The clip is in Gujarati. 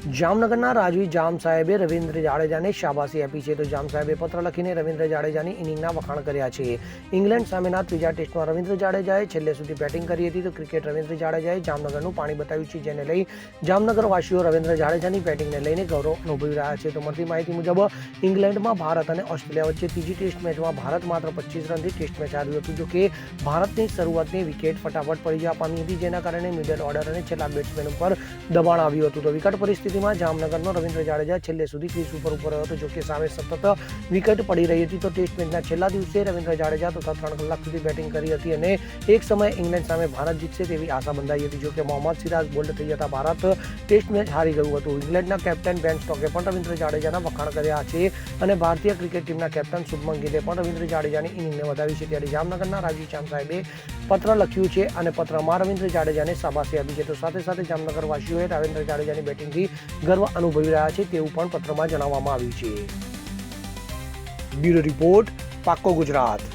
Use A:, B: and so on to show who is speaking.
A: જામનગરના રાજવી જામ સાહેબે રવિન્દ્ર જાડેજાને શાબાશી આપી છે. તો જામ સાહેબે પત્ર લખીને રવિન્દ્ર જાડેજાની ઇનિંગના વખાણ કર્યા છે. ઇંગ્લેન્ડ સામેના ત્રીજા ટેસ્ટમાં રવિન્દ્ર જાડેજાએ છેલ્લે સુધી બેટિંગ કરી હતી. તો ક્રિકેટ રવિન્દ્ર જાડેજાએ જામનગરનું પાણી બતાવ્યું છે, જેને લઈ જામનગરવાસીઓ રવિન્દ્ર જાડેજાની બેટિંગને લઈને ગૌરવ અનુભવી રહ્યા છે. તો મળતી માહિતી મુજબ, ઇંગ્લેન્ડમાં ભારત અને ઓસ્ટ્રેલિયા વચ્ચે ત્રીજી ટેસ્ટ મેચમાં ભારત માત્ર પચીસ રનથી ટેસ્ટ મેચ હાર્યું હતું જોકે ભારતની શરૂઆતની વિકેટ ફટાફટ પડી જવા પામી હતી, જેના કારણે મિડલ ઓર્ડર અને છેલ્લા બેટ્સમેન ઉપર દબાણ આવ્યું હતું. તો વિકટ પરિસ્થિતિમાં જામનગરનો રવિન્દ્ર જાડેજા છેલ્લે સુધી ક્રીઝ ઉપર ઉપર હતો. જોકે સામે સતત વિકેટ પડી રહી હતી, તો ટેસ્ટ મેચના છેલ્લા દિવસે રવિન્દ્ર જાડેજા તથા ત્રણ કલાક સુધી બેટિંગ કરી હતી અને એક સમયે ઇંગ્લેન્ડ સામે ભારત જીતશે તેવી આશા બંધાઈ હતી. જોકે મોહમ્મદ સિરાજ બોલ્ડ થઈ જતા ભારત ટેસ્ટ મેચ હારી ગયું હતું. ઇંગ્લેન્ડના કેપ્ટન બેન સ્ટોકે પણ રવિન્દ્ર જાડેજાના વખાણ કર્યા છે અને ભારતીય ક્રિકેટ ટીમના કેપ્ટન શુભમન ગીલે પણ રવિન્દ્ર જાડેજાની ઇનિંગને વધાવી છે. ત્યારે જામનગરના રાજીવ શ્યામ સાહેબે પત્ર લખ્યું છે અને પત્રમાં રવિન્દ્ર જાડેજાને શાબાશી આપી છે. તો સાથે સાથે જામનગર વાસીઓએ રવિન્દ્ર જાડેજાની બેટિંગથી ગર્વ અનુભવી રહ્યા છે તેવું પણ પત્રમાં જણાવવામાં આવ્યું છે. બ્યુરો રિપોર્ટ પાક્કો ગુજરાત.